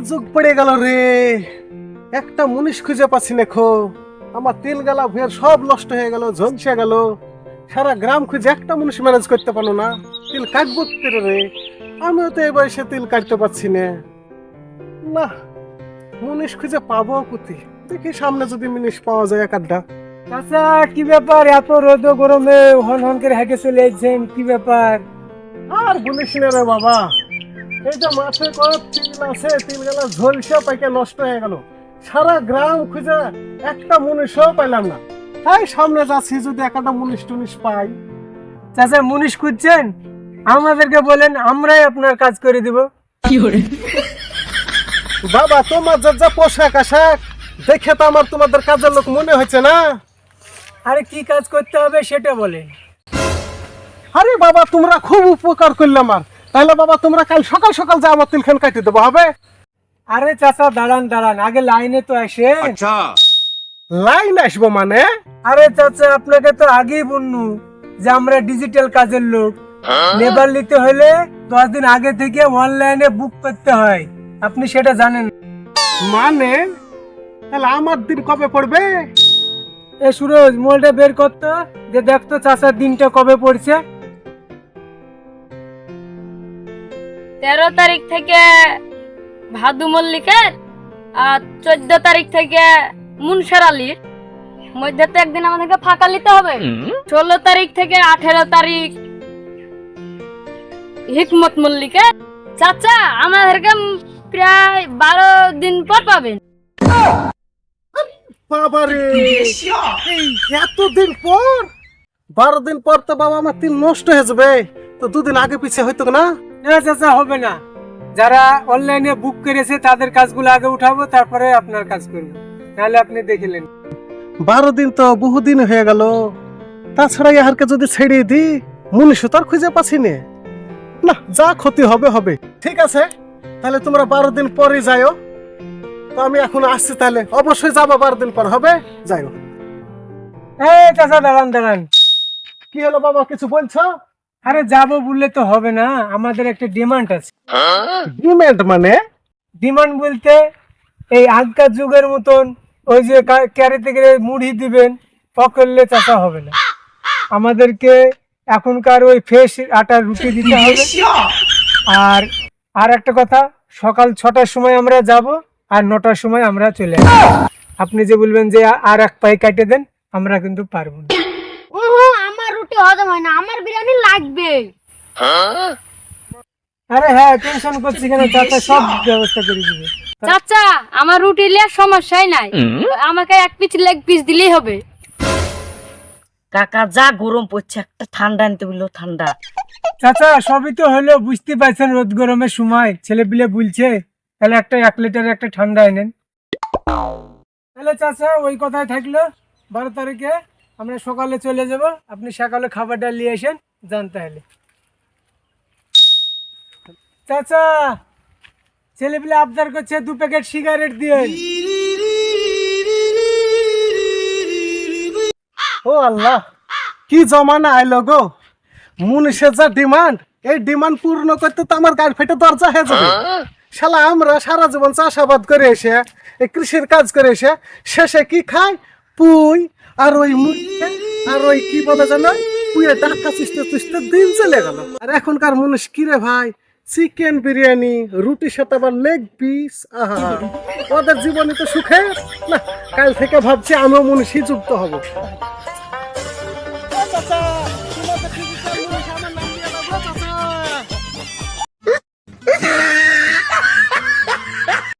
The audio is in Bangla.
যুগ পড়ে গেল রে। একটা মুনিশ খুঁজে পাচ্ছি না খো আমার তেল গেলা ভুয়ের সব নষ্ট হয়ে গেল ঝলসে গেল। সারা গ্রাম খুঁজে একটা মুনিশ ম্যানেজ করতে পারল না। তিল কাটবো কি রে? আমিও তো এই বয়সে তিল কাটতে পারছি না। না মুনিশ খুঁজে পাবো কুতি দেখি সামনে যদি মুনিশ পাওয়া যায় এক আধটা চাচা কি ব্যাপার? এত রোদ গরমে হন হন করে হেঁটে চলে কি ব্যাপার? আর বলিস না রে বাবা। এই যে মাঠে কত তিল আছে তিল ঝলসে পাইকে নষ্ট হয়ে গেল। সারা গ্রাম খুঁজে একটা মুনিশও পাইলাম না। তাই সামনে যাচ্ছি যদি একটা মুনিশ টুনিশ পাই। চাচা মুনিশ খুঁজছেন আমাদেরকে বলেন আমরাই আপনার কাজ করে দিব। বাবা তোমার যে যা পোশাক আশাক দেখে তো আমার তোমাদের কাজের লোক মনে হচ্ছে না। আরে কি কাজ করতে হবে সেটা বলে আরে বাবা তোমরা খুব উপকার করলে আমার। তাহলে বাবা তোমরা কাল সকাল সকাল যা আমার তিলখান কাটিয়ে দেবো হবে? আরে চাচা দাঁড়ান দাঁড়ান আগে লাইনে তো আসেন লাইন আসব মানে? আরে চাচা আপনাকে তো আগেই বলনু যে আমরা ডিজিটাল কাজের লোক। লেবার নিতে হলে দশ দিন আগে থেকে অনলাইনে বুক করতে হয়। আপনি সেটা জানেন মানে? তাহলে আমার দিন কবে পড়বে? এ সুরজ মোলটা বের করতো যে দেখতো চাচার দিনটা কবে পড়ছে। তেরো তারিখ থেকে ভাদু মল্লিকের আর চোদ্দ তারিখ থেকে মুনসার আলীর। মধ্যে তো একদিন আমাদেরকে ফাঁকা নিতে হবে। ষোলো তারিখ থেকে আঠেরো তারিখ হিকমত মল্লিকের চাচা আমাদেরকে প্রায় বারো দিন পর পাবেন। বাবারে এতদিন পর? বারো দিন পর তো বাবা আমার তিন নষ্ট হয়ে যাবে। তো দুদিন আগে পিছিয়ে হইতো না? না চাচা হবে না। যারা অনলাইনে বুক করেছে তাদের কাজগুলো আগে উঠাবো তারপরে আপনার কাজ করব। তাহলে আপনি দেখিলেন। বারো দিন তো বহুদিন হয়ে গেল। তাছাড়া ইহারকে যদি ছেড়ে দিই মুনিশ তো আর খুঁজে পাচ্ছি নে না যা ক্ষতি হবে হবে। ঠিক আছে তাহলে তোমরা বারো দিন পরে যাইও। তো আমি এখন আসছি তাহলে। অবশ্যই যাব বারো দিন পর হবে? যাইও। এই চাচা দাঁড়ান দাঁড়ান। কি হলো বাবা কিছু বলছো? আরে যাব বললে তো হবে না আমাদের একটা ডিমান্ড আছে। ডিমেন্ট মানে? ডিমান্ড বলতে এই আগকার যুগের মতন ওই যে ক্যারেতে করে মুড়ি দিবেন পকড়লে চাচা হবে না। আমাদেরকে এখনকার ওই ফ্রেশ আটার রুটি দিতে হবে। আর আর একটা কথা সকাল ছটার সময় আমরা যাব আর নটার সময় আমরা চলে আসব। আপনি যে বলবেন যে আর এক পাই কাটে দেন আমরা কিন্তু পারব না। হজম হয় না আমার বিরিয়ানি লাগবে। আরে হ্যাঁ টেনশন করছি কেন? চাচা সব ব্যবস্থা করে দিবে। চাচা আমার রুটি লিয়ার সমস্যাই নাই। আমাকে এক পিস লেগ পিস দিলেই হবে। কাকা যা গরম পড়ছে একটা ঠান্ডা আনতে বলল ঠান্ডা। চাচা সবই তো হলো বুঝতে পারছেন রোদ গরমের সময় ছেলে পিলে বলছে তাহলে একটা এক লিটার একটা ঠান্ডা এনেন। তাহলে চাচা ওই কথাই থাকল বারো তারিখে। আমরা সকালে চলে যাব। আপনি সকালে খাবারটা নিয়ে আসেন, যান তাহলে। চাচা ছেলে পিলে আবদার করছে, দু প্যাকেট সিগারেট দিয়ে ও আল্লাহ, কি জমানা আইলো গো। মুনিশের যা ডিমান্ড, এই ডিমান্ড পূর্ণ করতে তো আমার গাড়ি ফেটে দরজা হয়ে যাবে। শালা, আমরা সারা জীবন চাষাবাদ করে এসে কৃষির কাজ করে এসে, শেষে কি খাই? পুই আর ওই মুখে আর ওই কি বলে জানো পুয়ে ডাকা চিস্তে চিস্তে দিন চলে গেল। আর এখনকার মানুষ কিরে ভাই? চিকেন বিরিয়ানি, রুটি সাথে আবার লেগ পিস আহা। ওদের জীবনে তো সুখে না, কাল থেকে ভাবছি আমিও মনীষী যুক্ত হব। চাচা!